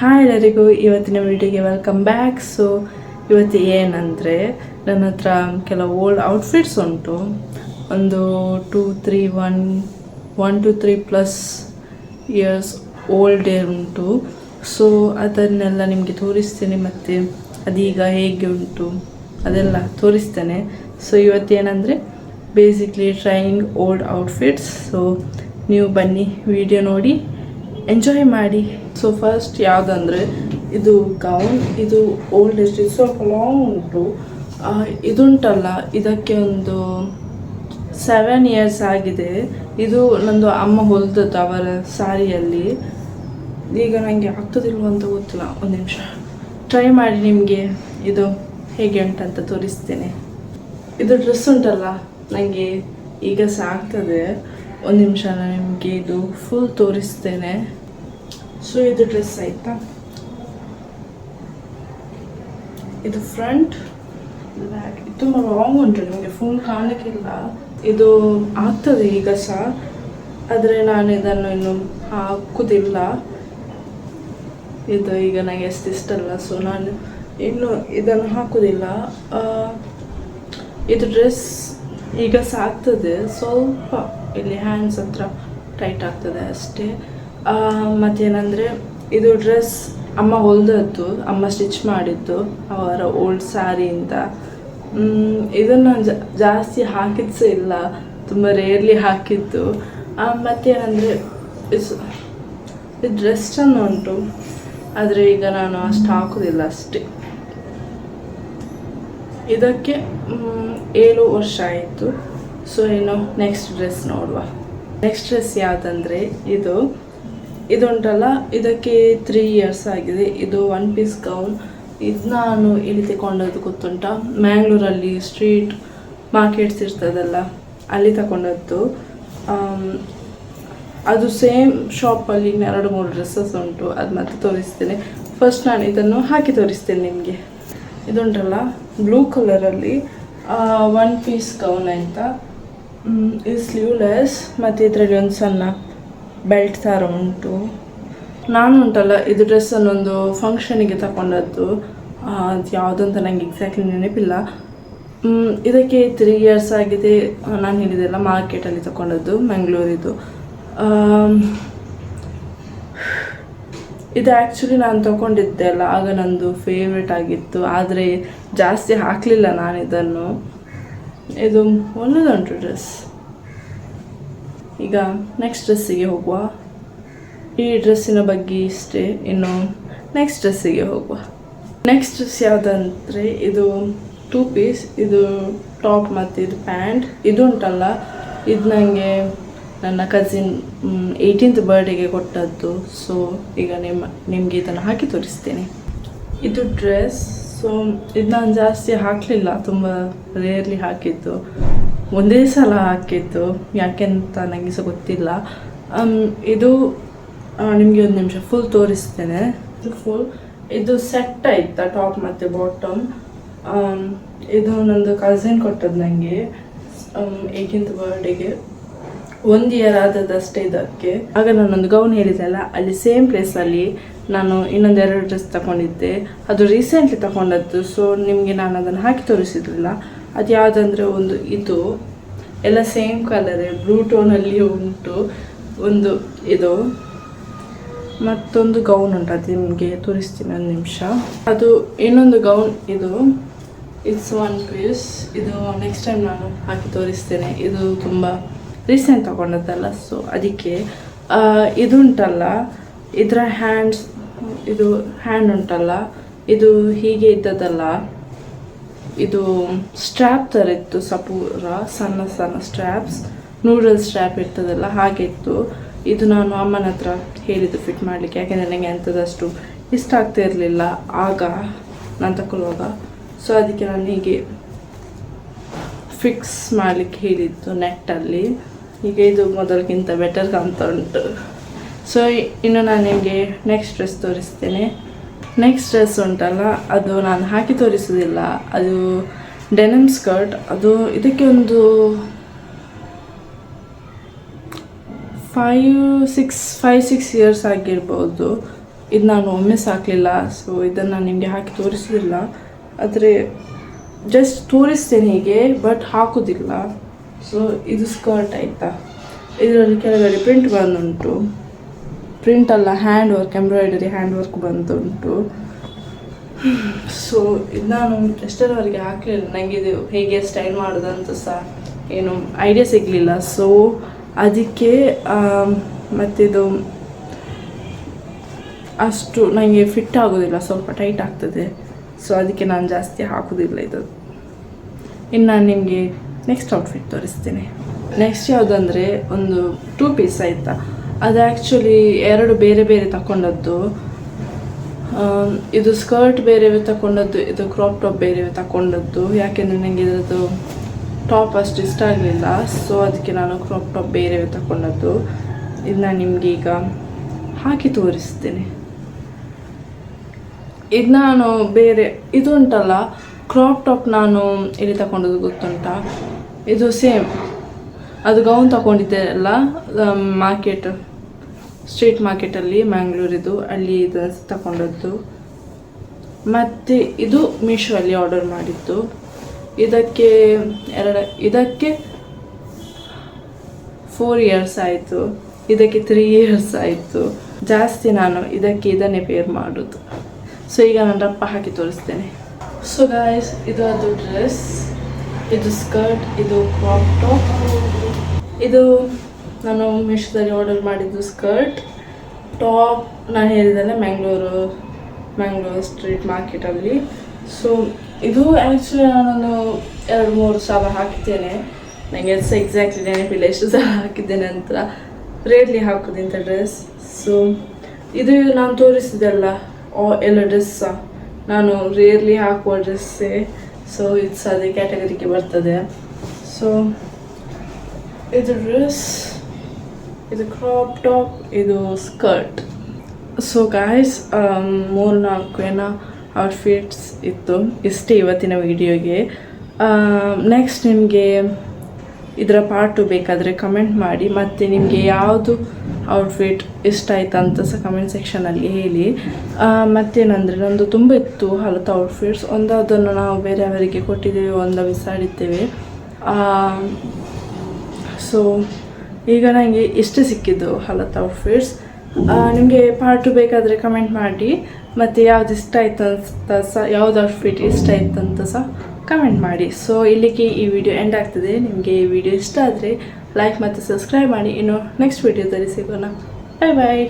Hi ಎಲ್ಲರಿಗೂ, ಇವತ್ತಿನ ವಿಡಿಯೋಗೆ ವೆಲ್ಕಮ್ ಬ್ಯಾಕ್ ಸೊ ಇವತ್ತು ಏನಂದರೆ, ನನ್ನ ಹತ್ರ ಕೆಲವು ಓಲ್ಡ್ ಔಟ್ಫಿಟ್ಸ್ ಉಂಟು. ಒಂದು two three one one two three plus years old ಉಂಟು. ಸೊ ಅದನ್ನೆಲ್ಲ ನಿಮಗೆ ತೋರಿಸ್ತೇನೆ ಮತ್ತು ಅದೀಗ ಹೇಗೆ ಉಂಟು ಅದೆಲ್ಲ ತೋರಿಸ್ತೇನೆ. So ಇವತ್ತೇನೆಂದರೆ basically trying old outfits so ನೀವು ಬನ್ನಿ ವಿಡಿಯೋ ನೋಡಿ ಎಂಜಾಯ್ ಮಾಡಿ. ಸೊ ಫಸ್ಟ್ ಯಾವುದಂದರೆ, ಇದು ಗೌನ್ ಇದು ಓಲ್ಡ್ ಎಷ್ಟು ಸ್ವಲ್ಪ ಲಾಂಗ್ ಉಂಟು. ಇದುಂಟಲ್ಲ, ಇದಕ್ಕೆ ಒಂದು ಸೆವೆನ್ ಇಯರ್ಸ್ ಆಗಿದೆ. ಇದು ನಂದು ಅಮ್ಮ ಹೊಲ್ದದ್ದು ಅವರ ಸಾರಿಯಲ್ಲಿ. ಈಗ ನನಗೆ ಆಗ್ತದಿಲ್ವ ಅಂತ ಗೊತ್ತಿಲ್ಲ, ಒಂದು ನಿಮಿಷ. ಟ್ರೈ ಮಾಡಿ ನಿಮಗೆ ಇದು ಹೇಗೆ ಉಂಟಂತ ತೋರಿಸ್ತೇನೆ. ಇದು ಡ್ರೆಸ್ ಉಂಟಲ್ಲ ನನಗೆ ಈಗ ಸಾಕ್ತದೆ. ಒಂದು ನಿಮಿಷ ನಾನು ನಿಮಗೆ ಇದು ಫುಲ್ ತೋರಿಸ್ತೇನೆ. ಸೊ ಇದು ಡ್ರೆಸ್ ಆಯಿತಾ? ಇದು ಫ್ರಂಟ್ ಬ್ಯಾಕ್ ತುಂಬ ರಾಂಗ್ ಉಂಟು ನಿಮಗೆ ಫುಲ್ ಕಾಣಲಿಕ್ಕಿಲ್ಲ. ಇದು ಆಗ್ತದೆ ಈಗ ಸಹ, ಆದರೆ ನಾನು ಇದನ್ನು ಇನ್ನು ಹಾಕುವುದಿಲ್ಲ ಇದು ಈಗ ನನಗೆ ಎಷ್ಟು ಇಷ್ಟ ಅಲ್ಲ ಸೊ ನಾನು ಇನ್ನು ಇದನ್ನು ಹಾಕುವುದಿಲ್ಲ ಇದು ಡ್ರೆಸ್ ಈಗ ಸಹ ಆಗ್ತದೆ. ಸ್ವಲ್ಪ ಇಲ್ಲಿ ಹ್ಯಾಂಡ್ಸ್ ಹತ್ರ ಟೈಟ್ ಆಗ್ತದೆ ಅಷ್ಟೇ. ಮತ್ತೇನಂದರೆ, ಇದು ಡ್ರೆಸ್ ಅಮ್ಮ ಹೊಲ್ದದ್ದು, ಅಮ್ಮ ಸ್ಟಿಚ್ ಮಾಡಿದ್ದು, ಅವರ ಓಲ್ಡ್ ಸ್ಯಾರಿಯಿಂದ ಇದನ್ನು ಜಾಸ್ತಿ ಹಾಕಿದ್ಸ ಇಲ್ಲ. ತುಂಬ ರೇರ್ಲಿ ಹಾಕಿದ್ದು. ಮತ್ತೇನಂದರೆ ಇದು ಡ್ರೆಸ್ ಚಂದ ಉಂಟು. ಆದರೆ ಈಗ ನಾನು ಅಷ್ಟು ಹಾಕೋದಿಲ್ಲ, ಅಷ್ಟೇ. ಇದಕ್ಕೆ ಏಳು ವರ್ಷ ಆಯಿತು. ಸೊ ಇನ್ನು ನೆಕ್ಸ್ಟ್ ಡ್ರೆಸ್ ನೋಡುವ. ನೆಕ್ಸ್ಟ್ ಡ್ರೆಸ್ ಯಾವುದಂದರೆ, ಇದು ಇದುಂಟಲ್ಲ, ಇದಕ್ಕೆ ತ್ರೀ ಇಯರ್ಸ್ ಆಗಿದೆ. ಇದು ಒನ್ ಪೀಸ್ ಗೌನ್ ಇದು ನಾನು ಇಲ್ಲಿ ತಗೊಂಡದ್ದು ಗೊತ್ತುಂಟ? ಮ್ಯಾಂಗ್ಳೂರಲ್ಲಿ ಸ್ಟ್ರೀಟ್ ಮಾರ್ಕೆಟ್ಸ್ ಇರ್ತದಲ್ಲ, ಅಲ್ಲಿ ತಗೊಂಡದ್ದು ಅದು ಸೇಮ್ ಶಾಪಲ್ಲಿ ಎರಡು, ಮೂರು ಡ್ರೆಸ್ಸಸ್ ಉಂಟು. ಅದು ಮತ್ತೆ ತೋರಿಸ್ತೇನೆ. ಫಸ್ಟ್ ನಾನು ಇದನ್ನು ಹಾಕಿ ತೋರಿಸ್ತೇನೆ ನಿಮಗೆ. ಇದುಂಟಲ್ಲ ಬ್ಲೂ ಕಲರಲ್ಲಿ ಒನ್ ಪೀಸ್ ಗೌನ್ ಅಂತ. ಇದು ಸ್ಲೀವ್ಲೆಸ್ ಮತ್ತು ಇದರಲ್ಲಿ ಒಂದು ಸಣ್ಣ ಬೆಲ್ಟ್ ಥರ ಉಂಟು. ನಾನು ಉಂಟಲ್ಲ ಇದು ಡ್ರೆಸ್ಸನ್ನು ಒಂದು ಫಂಕ್ಷನಿಗೆ ತಗೊಂಡದ್ದು ಅದು ಯಾವುದಂತ ನನಗೆ ಎಕ್ಸಾಕ್ಟ್ಲಿ ನೆನಪಿಲ್ಲ. ಇದಕ್ಕೆ ತ್ರೀ ಇಯರ್ಸ್ ಆಗಿದೆ. ನಾನು ಹೇಳಿದೆಲ್ಲ ಮಾರ್ಕೆಟಲ್ಲಿ ತಗೊಂಡದ್ದು ಮಂಗಳೂರಿದು. ಆಮ್, ಇದು ಆ್ಯಕ್ಚುಲಿ ನಾನು ತಗೊಂಡಿದ್ದೆ ಅಲ್ಲ ಆಗ ನಂದು ಫೇವ್ರೆಟ್ ಆಗಿತ್ತು. ಆದರೆ ಜಾಸ್ತಿ ಹಾಕಲಿಲ್ಲ ನಾನು ಇದನ್ನು. ಇದು ಒಳ್ಳೆದುಂಟು ಡ್ರೆಸ್ ಈಗ ನೆಕ್ಸ್ಟ್ ಡ್ರೆಸ್ಸಿಗೆ ಹೋಗುವ. ಈ ಡ್ರೆಸ್ಸಿನ ಬಗ್ಗೆ ಇಷ್ಟೇ, ಇನ್ನು ನೆಕ್ಸ್ಟ್ ಡ್ರೆಸ್ಸಿಗೆ ಹೋಗುವ. ನೆಕ್ಸ್ಟ್ ಡ್ರೆಸ್ ಯಾವುದಂದರೆ, ಇದು ಟೂ ಪೀಸ್ ಇದು ಟಾಪ್ ಮತ್ತು ಇದು ಪ್ಯಾಂಟ್ ಇದು ಉಂಟಲ್ಲ, ಇದು ನನಗೆ ನನ್ನ ಕಸಿನ್ ಏಯ್ಟೀನ್ತ್ ಬರ್ಡೇಗೆ ಕೊಟ್ಟದ್ದು. ಸೊ ಈಗ ನಿಮ್ಮ, ನಿಮಗೆ ಇದನ್ನು ಹಾಕಿ ತೋರಿಸ್ತೇನೆ. ಇದು ಡ್ರೆಸ್ ಸೊ ಇದು ನಾನು ಜಾಸ್ತಿ ಹಾಕಲಿಲ್ಲ, ತುಂಬ ರೇರ್ಲಿ ಹಾಕಿದ್ದು. ಒಂದೇ ಸಲ ಹಾಕಿದ್ದು ಯಾಕೆಂತ ನನಗೆ ಸಹ ಗೊತ್ತಿಲ್ಲ. ಇದು ನಿಮಗೆ ಒಂದು ನಿಮಿಷ ಫುಲ್ ತೋರಿಸ್ತೇನೆ. ಇದು ಫುಲ್ ಇದು ಸೆಟ್ ಆಯ್ತಾ ಟಾಪ್ ಮತ್ತು ಬಾಟಮ್ ಇದು ನಂದು ಕಸಿನ್ ಕೊಟ್ಟದ್ದು ನನಗೆ ಏಯ್ಟೀನ್ತ್ ಬರ್ಡೇಗೆ ಒಂದು ಇಯರ್ ಆದದಷ್ಟೇ ಇದಕ್ಕೆ. ಆಗ ನಾನೊಂದು ಗೌನ್ ಹೇಳಿದ್ದೆಲ್ಲ ಅಲ್ಲಿ ಸೇಮ್ ಪ್ಲೇಸಲ್ಲಿ ನಾನು ಇನ್ನೊಂದು ಎರಡು ಡ್ರೆಸ್ ತಗೊಂಡಿದ್ದೆ ಅದು ರೀಸೆಂಟ್ಲಿ ತಗೊಂಡದ್ದು ಸೊ ನಿಮಗೆ ನಾನು ಅದನ್ನು ಹಾಕಿ ತೋರಿಸಿದ್ರಲ್ಲ ಅದು ಯಾವುದಂದರೆ ಒಂದು ಇದು, ಎಲ್ಲ ಸೇಮ್ ಕಲರೇ ಬ್ಲೂ ಟೋನಲ್ಲಿ ಉಂಟು, ಒಂದು ಇದು. ಮತ್ತೊಂದು ಗೌನ್ ಉಂಟು, ಅದು ನಿಮಗೆ ತೋರಿಸ್ತೀನಿ ಒಂದು ನಿಮಿಷ. ಅದು ಇನ್ನೊಂದು ಗೌನ್ ಇದು. ಇಟ್ಸ್ ಒನ್ ಪೀಸ್ ಇದು ನೆಕ್ಸ್ಟ್ ಟೈಮ್ ನಾನು ಹಾಕಿ ತೋರಿಸ್ತೇನೆ. ಇದು ತುಂಬ ರೀಸೆಂಟ್ ತಗೊಂಡದ್ದಲ್ಲ ಸೊ ಅದಕ್ಕೆ ಇದುಂಟಲ್ಲ, ಇದರ ಹ್ಯಾಂಡ್ಸ್ ಇದು ಹ್ಯಾಂಡ್ ಉಂಟಲ್ಲ, ಇದು ಹೀಗೆ ಇದ್ದದಲ್ಲ ಇದು ಸ್ಟ್ರ್ಯಾಪ್ ಥರ ಇತ್ತು, ಸಪೂರ ಸಣ್ಣ ಸಣ್ಣ ಸ್ಟ್ರ್ಯಾಪ್ಸ್ ನೂಡಲ್ಸ್ ಸ್ಟ್ರ್ಯಾಪ್ ಇರ್ತದಲ್ಲ, ಹಾಗೆ ಇತ್ತು. ಇದು ನಾನು ಅಮ್ಮನ ಹತ್ರ ಹೇಳಿದ್ದು ಫಿಟ್ ಮಾಡಲಿಕ್ಕೆ, ಯಾಕೆಂದರೆ ನನಗೆ ಅಂಥದ್ದಷ್ಟು ಇಷ್ಟ ಆಗ್ತಾ ಇರಲಿಲ್ಲ. ಆಗ ನಾನು ತಗೊಳ್ಳುವಾಗ ಸೊ ಅದಕ್ಕೆ ನಾನು ಹೀಗೆ ಫಿಕ್ಸ್ ಮಾಡಲಿಕ್ಕೆ ಹೇಳಿದ್ದು ನೆಟ್ಟಲ್ಲಿ. ಈಗ ಇದು ಮೊದಲಿಗಿಂತ ಬೆಟರ್ ಕಾಣ್ತಾ ಉಂಟು. ಸೊ ಇನ್ನು ನಾನು ನಿಮಗೆ ನೆಕ್ಸ್ಟ್ ಡ್ರೆಸ್ ತೋರಿಸ್ತೇನೆ. ನೆಕ್ಸ್ಟ್ ಡ್ರೆಸ್ ಉಂಟಲ್ಲ, ಅದು ನಾನು ಹಾಕಿ ತೋರಿಸೋದಿಲ್ಲ. ಅದು ಡೆನಮ್ ಸ್ಕರ್ಟ್ ಅದು ಇದಕ್ಕೆ ಒಂದು five six five six years ಆಗಿರ್ಬೋದು. ಇದು ನಾನು ಒಮ್ಮೆ ಸಾಕಲಿಲ್ಲ ಸೊ ಇದನ್ನು ನಾನು ನಿಮಗೆ ಹಾಕಿ ತೋರಿಸೋದಿಲ್ಲ. ಆದರೆ ಜಸ್ಟ್ ತೋರಿಸ್ತೇನೆ ಹೀಗೆ ಬಟ್ ಹಾಕೋದಿಲ್ಲ. ಸೊ ಇದು ಸ್ಕರ್ಟ್ ಆಯಿತಾ? ಇದರಲ್ಲಿ ಕೆಳಗಡೆ ಪ್ರಿಂಟ್ ಬಂದುಂಟು. ಪ್ರಿಂಟ್ ಅಲ್ಲ hand work embroidery hand work ಬಂದುಂಟು so ನಾನು ಎಷ್ಟರವರೆಗೆ ಹಾಕಲಿಲ್ಲ ನನಗೆ ಇದು ಹೇಗೆ ಸ್ಟೈಲ್ ಮಾಡೋದಂತ ಸಹ ಏನು ಐಡಿಯಾ ಸಿಗಲಿಲ್ಲ. ಸೊ ಅದಕ್ಕೆ ಮತ್ತಿದು ಅಷ್ಟು ನನಗೆ ಫಿಟ್ ಆಗೋದಿಲ್ಲ, ಸ್ವಲ್ಪ ಟೈಟ್ ಆಗ್ತದೆ. ಸೊ ಅದಕ್ಕೆ ನಾನು ಜಾಸ್ತಿ ಹಾಕೋದಿಲ್ಲ ಇದು. ಇನ್ನು ನಾನು ನಿಮಗೆ ನೆಕ್ಸ್ಟ್ ಔಟ್ಫಿಟ್ ತೋರಿಸ್ತೀನಿ. ನೆಕ್ಸ್ಟ್ ಯಾವುದಂದರೆ, ಒಂದು ಟೂ ಪೀಸ್ ಆಯಿತಾ? ಅದು ಆ್ಯಕ್ಚುಲಿ ಎರಡು ಬೇರೆ ಬೇರೆ ತಗೊಂಡದ್ದು ಇದು ಸ್ಕರ್ಟ್ ಬೇರೆವೇ ತಗೊಂಡದ್ದು ಇದು ಕ್ರಾಪ್ ಟಾಪ್ ಬೇರೆವೇ ತಗೊಂಡದ್ದು ಯಾಕೆಂದರೆ ನನಗೆ ಇದರದ್ದು ಟಾಪ್ ಅಷ್ಟು ಇಷ್ಟ ಆಗಲಿಲ್ಲ ಸೊ ಅದಕ್ಕೆ ನಾನು ಕ್ರಾಪ್ ಟಾಪ್ ಬೇರೆ ತಗೊಂಡದ್ದು ಇದು ನಾನು ನಿಮಗೆ ಈಗ ಹಾಕಿ ತೋರಿಸ್ತೇನೆ. ಇದು ನಾನು ಬೇರೆ, ಇದು ಉಂಟಲ್ಲ ಕ್ರಾಪ್ ಟಾಪ್ ನಾನು ಇಲ್ಲಿ ತಗೊಂಡದ್ದು ಗೊತ್ತುಂಟಾ? ಇದು ಸೇಮ್ ಅದು ಗೌನ್ ತಗೊಂಡಿದ್ದೆ ಅಲ್ಲ ಮಾರ್ಕೆಟ್ ಸ್ಟ್ರೀಟ್ ಮಾರ್ಕೆಟಲ್ಲಿ ಮ್ಯಾಂಗ್ಳೂರಿದು ಅಲ್ಲಿ ಇದು ತಗೊಂಡದ್ದು ಮತ್ತು ಇದು ಮೀಶೋ ಅಲ್ಲಿ ಆರ್ಡರ್ ಮಾಡಿದ್ದು. ಇದಕ್ಕೆ ಎರಡು, ಇದಕ್ಕೆ ಫೋರ್ ಇಯರ್ಸ್ ಆಯಿತು. ಇದಕ್ಕೆ ತ್ರೀ ಇಯರ್ಸ್ ಆಯಿತು. ಜಾಸ್ತಿ ನಾನು ಇದಕ್ಕೆ ಇದನ್ನೇ ಪೇರ್ ಮಾಡೋದು. ಸೊ ಈಗ ನಾನು ರಪ್ಪ ಹಾಕಿ ತೋರಿಸ್ತೇನೆ. ಸೊ ಗಾಯ್ಸ್ ಇದು ಅದು ಡ್ರೆಸ್ ಇದು ಸ್ಕರ್ಟ್ ಇದು ಕ್ರಾಪ್ ಟಾಪ್ ಇದು ನಾನು ಮೀಶೋದಲ್ಲಿ ಆರ್ಡರ್ ಮಾಡಿದ್ದು ಸ್ಕರ್ಟ್ ಟಾಪ್ ನಾನು ಹೇಳಿದ್ದೆ ಮ್ಯಾಂಗ್ಳೂರು ಮ್ಯಾಂಗ್ಳೂರು ಸ್ಟ್ರೀಟ್ ಮಾರ್ಕೆಟಲ್ಲಿ ಸೊ ಇದು ಆ್ಯಕ್ಚುಲಿ ನಾನು ಎರಡು ಮೂರು ಸಲ ಹಾಕಿದ್ದೇನೆ. ನನಗೆ ಸಹ ಎಕ್ಸಾಕ್ಟ್ಲಿ ನೆನಪಿಲ್ಲ ಎಷ್ಟು ಸಲ ಹಾಕಿದ್ದೇನೆ ಅಂತ ರೇಟ್ಲಿ ಹಾಕೋದು ಇಂಥ ಡ್ರೆಸ್ ಸೊ ಇದು ನಾನು ತೋರಿಸಿದೆಲ್ಲ ಎಲ್ಲ ಡ್ರೆಸ್ ಸಹ ನಾನು ರೇರ್ಲಿ ಹಾಕುವ ಡ್ರೆಸ್ಸೇ ಸೊ ಇದು ಸಹ ಅದೇ ಕ್ಯಾಟಗರಿಗೆ ಬರ್ತದೆ. ಸೊ ಇದು ಡ್ರೆಸ್ ಇದು ಕ್ರಾಪ್ ಟಾಪ್ ಇದು ಸ್ಕರ್ಟ್ ಸೊ ಗಾಯ್ಸ್ ಮೂರು ನಾಲ್ಕು ಏನೋ ಔಟ್ಫಿಟ್ಸ್ ಇತ್ತು ಇಷ್ಟೇ ಇವತ್ತಿನ ವಿಡಿಯೋಗೆ ನೆಕ್ಸ್ಟ್ ನಿಮಗೆ ಇದರ ಪಾರ್ಟು ಬೇಕಾದರೆ ಕಮೆಂಟ್ ಮಾಡಿ ಮತ್ತು ನಿಮಗೆ ಯಾವುದು ಔಟ್ಫಿಟ್ ಇಷ್ಟ ಆಯ್ತು ಅಂತ ಸಹ ಕಮೆಂಟ್ ಸೆಕ್ಷನಲ್ಲಿ ಹೇಳಿ. ಆ, ಮತ್ತೇನಂದರೆ ನಂದು ತುಂಬ ಇತ್ತು ಹಲತ್ತು ಔಟ್ಫಿಟ್ಸ್ ಒಂದು ಅದನ್ನು ನಾವು ಬೇರೆಯವರಿಗೆ ಕೊಟ್ಟಿದ್ದೇವೆ ಒಂದು ಬಿಸಾಡಿದ್ದೇವೆ. ಸೊ ಈಗ ನನಗೆ ಇಷ್ಟು ಸಿಕ್ಕಿದ್ದು. ಹಲತ್ ಔಟ್ಫಿಟ್ಸ್ ನಿಮಗೆ ಪಾರ್ಟು ಬೇಕಾದರೆ ಕಮೆಂಟ್ ಮಾಡಿ. ಮತ್ತು ಯಾವ್ದು ಇಷ್ಟ ಆಯ್ತು ಅಂತ ಸಹ ಯಾವ್ದು ಔಟ್ಫಿಟ್ ಇಷ್ಟ ಆಯ್ತು ಅಂತ ಸಹ ಕಮೆಂಟ್ ಮಾಡಿ. ಸೊ ಇಲ್ಲಿಗೆ ಈ ವಿಡಿಯೋ ಎಂಡ್ ಆಗ್ತದೆ. ನಿಮಗೆ ಈ ವಿಡಿಯೋ ಇಷ್ಟ ಆದರೆ ಲೈಕ್ ಮತ್ತು ಸಬ್ಸ್ಕ್ರೈಬ್ ಮಾಡಿ. ಇನ್ನು ನೆಕ್ಸ್ಟ್ ವಿಡಿಯೋದಲ್ಲಿ ಸಿಗೋಣ. ಬಾಯ್ ಬಾಯ್